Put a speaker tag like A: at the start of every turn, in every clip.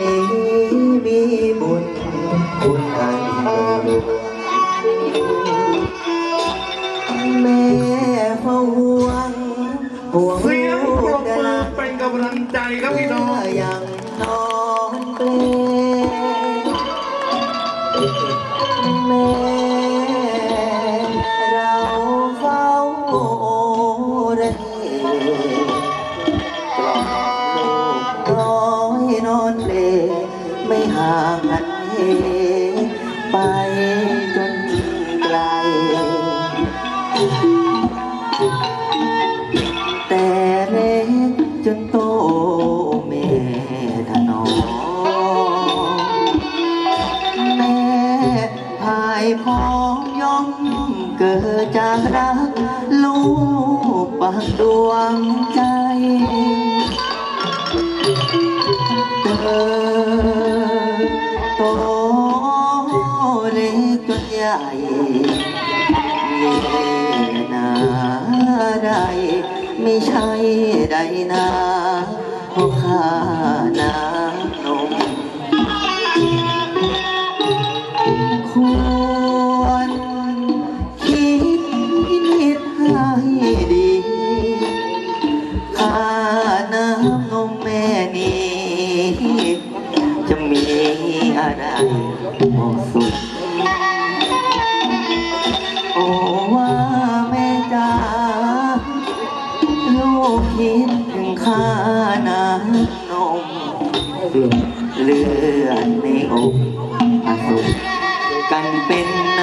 A: นี้มีบุญคุณอันางกัน
B: เห
A: ไปจนไกล แต่เล็กจนโตแม่ถนอมแม่พายพ้องย่อมเกิดจากรักลูกปากดวงใจเติบโต เล็กจนใหญ่เยนาใดไม่ใช่ใดนาเพราะข้าน้ำนมค อะไรเหมาะสมโอ้ว่าแม่จ๋าลูกคิดถึงข้าน้ำนมเลือดในอกผสมกันเป็น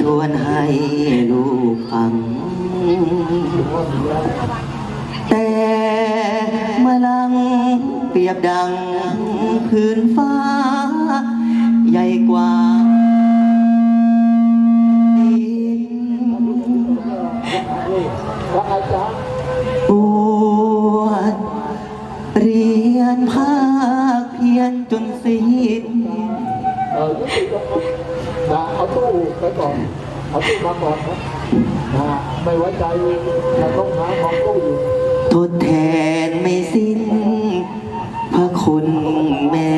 A: ชวนให้ลูกฟัง แต่เมื่อลังเปรียบดังพื้นฟ้า ใหญ่กว่าปวดเรียนภาคเพียนจนสิ้น
C: นะเอาตู้ไปก่อนเอาตู้มาก่อนนะนะไม่ไว้ใจเราต้องหาของตู้อยู่
A: ทดแทนไม่สิ้น พระคุณแม่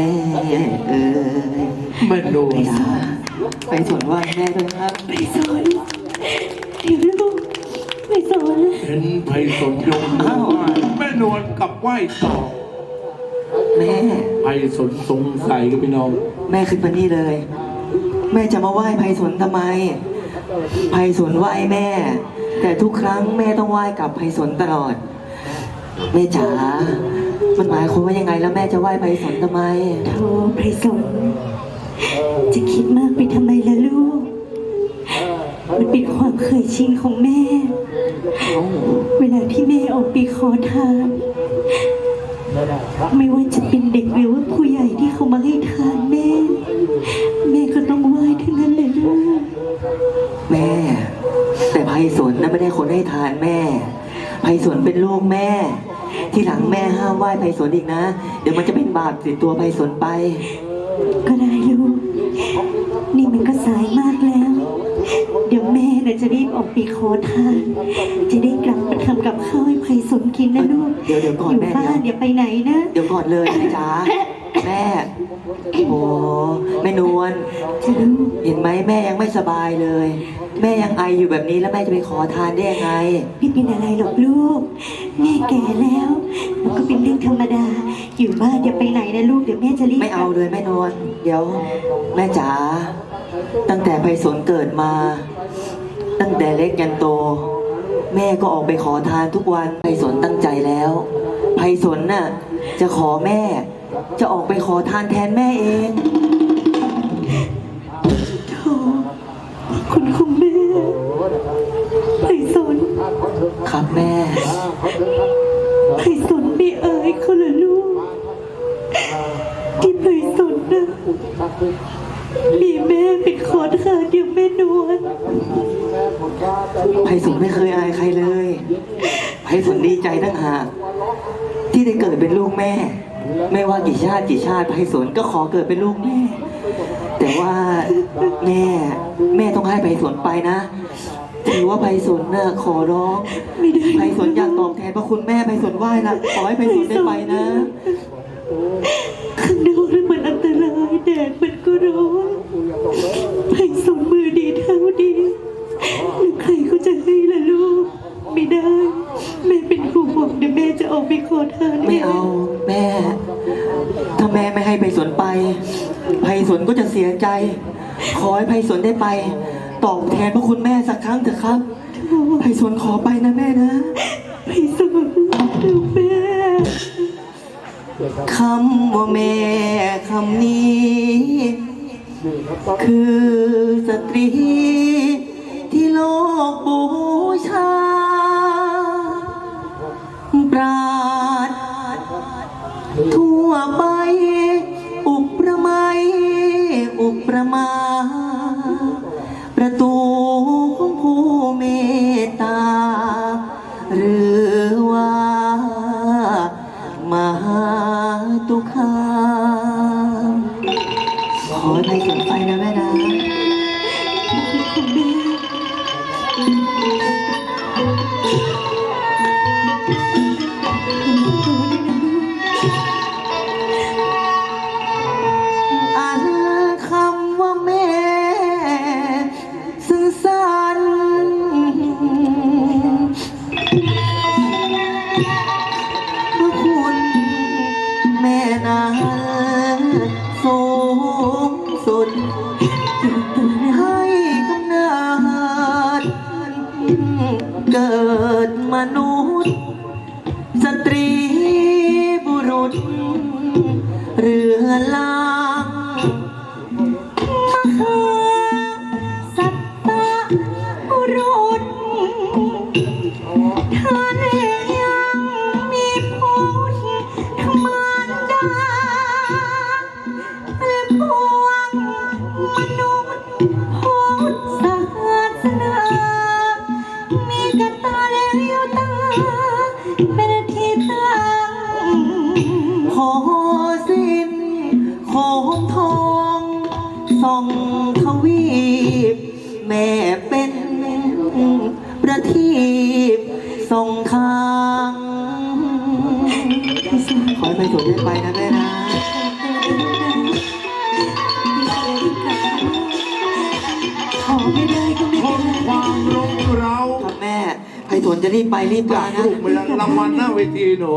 A: เอ่ย
B: แม่นู
A: ไปสาไปสวนไหว่าแม่ด้วยครับ
D: ไปสอนเดี๋ยวลูกไปสอน
B: เห็นไพศาลยกมือไหว้แม่นวลกับไหว้ต่อ
A: แม่
B: ไพศาลสงสัยครับพี่น้อง
A: แม่ขึ้นมานี่เลย แม่จะมาไหว้ไพศาลทำไมไพศาลไหว้แม่ แต่ทุกครั้งแม่ต้องไหว้กับไพศาลตลอด แม่จ๋า มันหมายความว่ายังไงแล้วแม่จะไหว้ไพศาลทำไม
D: โธ่ไปสอนจะคิดมากไปทำไมล่ะลูก มันเป็นความเคยชินของแม่ เวลาที่แม่ออกไปขอทาน ไม่ว่าจะเป็นเด็กหรือว่าผู้ใหญ่ที่เขามาให้ทานแม่ แม่ก็ต้องไหว้ทั้งนั้นเลยลูก
A: แม่ แต่ไพศาลน่ะไม่ได้คนให้ทานแม่ไพศาลเป็นลูกแม่ ที่หลังแม่ห้ามไหว้ไพศาลอีกนะ เดี๋ยวมันจะเป็นบาปติดตัวไพศาลไป
D: ก็ได้ลูก นี่มันก็สายมากแล้ว เดี๋ยวแม่น่ะจะรีบออกไปขอทาน จะได้กลับมาทำกับข้าวให้ไพศาลกินนะลูก
A: เดี๋ยวเดี๋ยวก่อน
D: อยู่
A: แม่
D: บ้านอย่าไปไหนนะ
A: เดี๋ยวก่อนเลยแม่จ๋าแม่ โอ้แม่นวล
D: จะลูก
A: เห็นไหมแม่ยังไม่สบายเลย แม่ยังไออยู่แบบนี้แล้วแม่จะไปขอทานได้ยังไง
D: ไม่เป็นอะไรหรอกลูก แม่แก่แล้ว มันก็เป็นเรื่องธรรมดา อยู่บ้านอย่าไปไหนนะลูกเดี๋ยวแม่จะรีบ
A: ไม่เอาเลยแม่นวลเดี๋ยว แม่จ๋าตั้งแต่ไพศาลเกิดมา ตั้งแต่เล็กยันโต แม่ก็ออกไปขอทานทุกวันไพศาลตั้งใจแล้วไพศาลน่ะ จะขอแม่ จะออกไปขอทานแทนแม่เอง
D: โธ่คุณของแม่ไพศาล
A: ครับแม่
D: ไพศาลไม่เอ่ยเขาเหรอลูก ที่ไพศาลนะมีแม่เป็นขอทานอย่างแม่นวล
A: ไพศาลไม่เคยอายใครเลยไพศาลดีใจตั้งหากที่ได้เกิดเป็นลูกแม่ ไม่ว่ากี่ชาติกี่ชาติไพศาลก็ขอเกิดเป็นลูกแม่ แต่ว่าแม่แม่ต้องให้ไพศาลไปนะถือว่าไพศาลน่ะขอร้อง
D: ไม่ได้
A: ไพศาลอยากตอบแทนพระคุณแม่ไพศาลไหว้ละขอให้ไพศาลได้ไปนะ
D: แม่ไม่ให้ไพ
A: ศาลไปไพศาลก็จะเสียใจ ขอให้ไพศาลได้ไป ตอบแทนพระคุณแม่สักครั้งเถอะครับไพศาลขอไปนะแม่นะ
D: ไผ่สนลูกแม่
A: คำว่าแม่คำนี้ คือสตรีที่โลกบูชา ปราดทั่วไป มา ประตูของผู้เมตตา หรือว่า มหาตุคามขอให้ไปสนไฟนะแม่นะ
D: นั้น
A: สูงสุดให้กำเนิดเกิดมนุษย์ สตรีบุรุษ เรือลา ส่องทวีปแม่เป็นประทีปส่องทางขอให้ไปสวนได้ไปนะแม่นะ
D: ขอไม่ได้ก็ไม่
B: ท
D: เป็น
B: น
D: ไร
B: ความรุกเรา
A: ครับแม่ไพศาลจะรีบไปรีบ
B: จา
A: มานะ
B: ลูกเวลารางวัลหน้าเวทีหนู